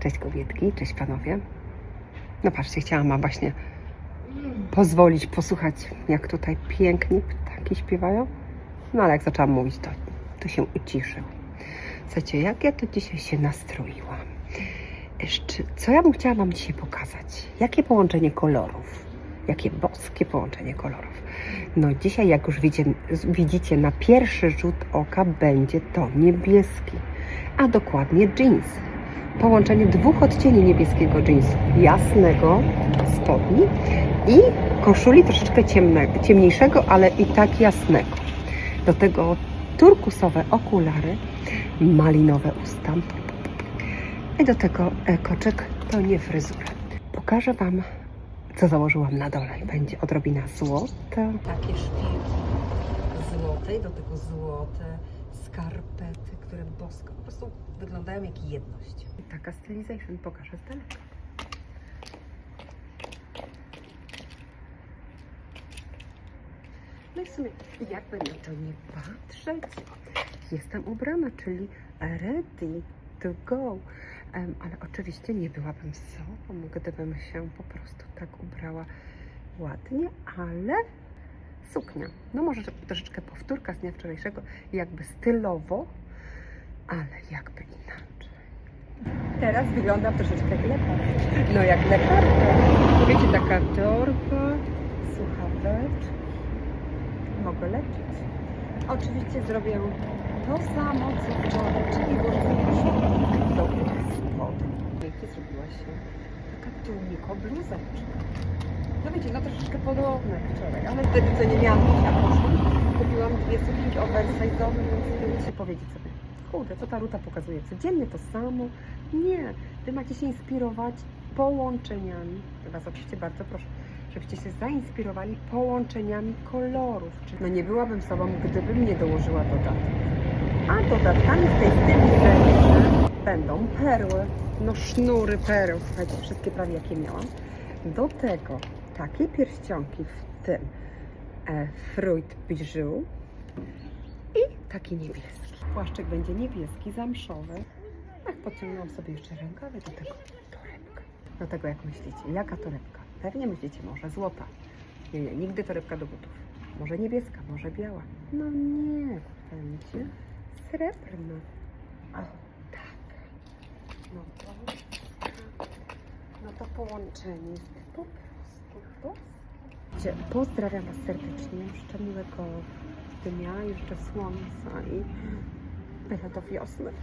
Cześć kobietki, cześć panowie. No patrzcie, chciałam właśnie pozwolić posłuchać, jak tutaj pięknie ptaki śpiewają. No ale jak zaczęłam mówić, to, to się uciszył. Słuchajcie, jak ja to dzisiaj się nastroiłam. Jeszcze, co ja bym chciała wam dzisiaj pokazać? Jakie połączenie kolorów? Jakie boskie połączenie kolorów. No dzisiaj, jak już widzicie, widzicie na pierwszy rzut oka, będzie to niebieski, a dokładnie jeans. Połączenie dwóch odcieni niebieskiego jeansu, jasnego spodni i koszuli troszeczkę ciemnego, ciemniejszego, ale i tak jasnego. Do tego turkusowe okulary, malinowe usta i do tego e, koczek to nie fryzura. Pokażę Wam, co założyłam na dole. Będzie odrobina złota. Takie szpilki złote i do tego złote bosko po prostu wyglądają jak jedność. Taka stylization pokażę z daleka. No i w sumie, jakby na to nie patrzeć, jestem ubrana, czyli ready to go. Em, ale oczywiście nie byłabym sobą, gdybym się po prostu tak ubrała ładnie, ale suknia. No może troszeczkę powtórka z dnia wczorajszego, jakby stylowo, ale jakby inaczej. Teraz wyglądam troszeczkę jak lekarz. No jak lekarka. Wiecie, taka torba, słuchaweczki. Mogę leczyć. Oczywiście zrobię to samo, co wczoraj, czyli włożę sobie do spodni. Wiecie, zrobiła się taka tuniko bluzeczka. No wiecie, no troszeczkę podobne wczoraj, ale wtedy co nie miałam ja poszłam. Kupiłam dwie sukienki oversize'owe, więc musicie powiedzieć sobie, kurde, co ta Ruta pokazuje? Codziennie to samo? Nie, wy macie się inspirować połączeniami. Was oczywiście bardzo proszę, żebyście się zainspirowali połączeniami kolorów. Czy- No nie byłabym sobą, gdybym nie dołożyła dodatków. A dodatkami w tej stylizacji będą perły, no sznury pereł, słuchajcie, wszystkie prawie jakie miałam. Do tego takie pierścionki w tym e, fruit bijou i taki niebieski. Płaszczyk będzie niebieski, zamszowy. Ach, podciągnęłam sobie jeszcze rękawy do tego torebka. Do tego jak myślicie, jaka torebka? Pewnie myślicie, może złota. Nie, nie, nigdy torebka do butów. Może niebieska, może biała. No nie, będzie srebrna. O, tak. No to, no to połączenie jest po prostu boskie. Pozdrawiam Was serdecznie. Życzę miłego dnia, jeszcze słońca i Berat of Yasmin.